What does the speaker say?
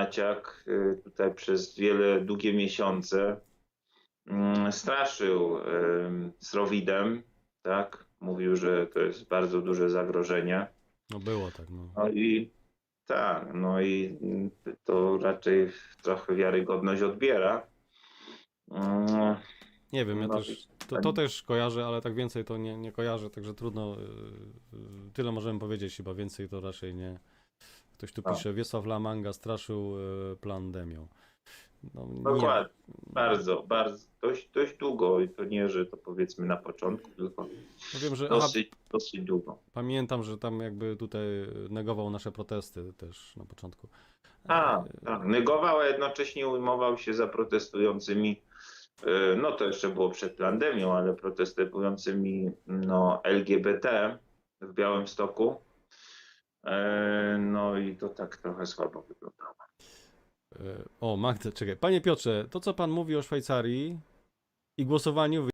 Maciak y, tutaj przez wiele, długie miesiące mm, straszył y, Srowidem, tak? Mówił, że to jest bardzo duże zagrożenie. No było tak, no. No i tak, no i to raczej trochę wiarygodność odbiera. Mm, Nie wiem, ja No też, to, to też kojarzę, ale tak więcej to nie, nie kojarzę, także trudno, yy, tyle możemy powiedzieć, chyba więcej to raczej nie. Ktoś tu No. pisze, Wiesław Lamanga straszył yy, pandemią. No, nie, Dokładnie. Bardzo, bardzo, dość, dość długo i to nie, że to powiedzmy na początku, tylko no wiem, że aha, dosyć, dosyć długo. pamiętam, że tam jakby tutaj negował nasze protesty też na początku. A, tak, negował, a jednocześnie ujmował się za protestującymi, e, no to jeszcze było przed pandemią, ale protestującymi no, LGBT w Białymstoku. E, No i to tak trochę słabo wyglądało. Yy, O, Magda, czekaj. Panie Piotrze, to co pan mówi o Szwajcarii i głosowaniu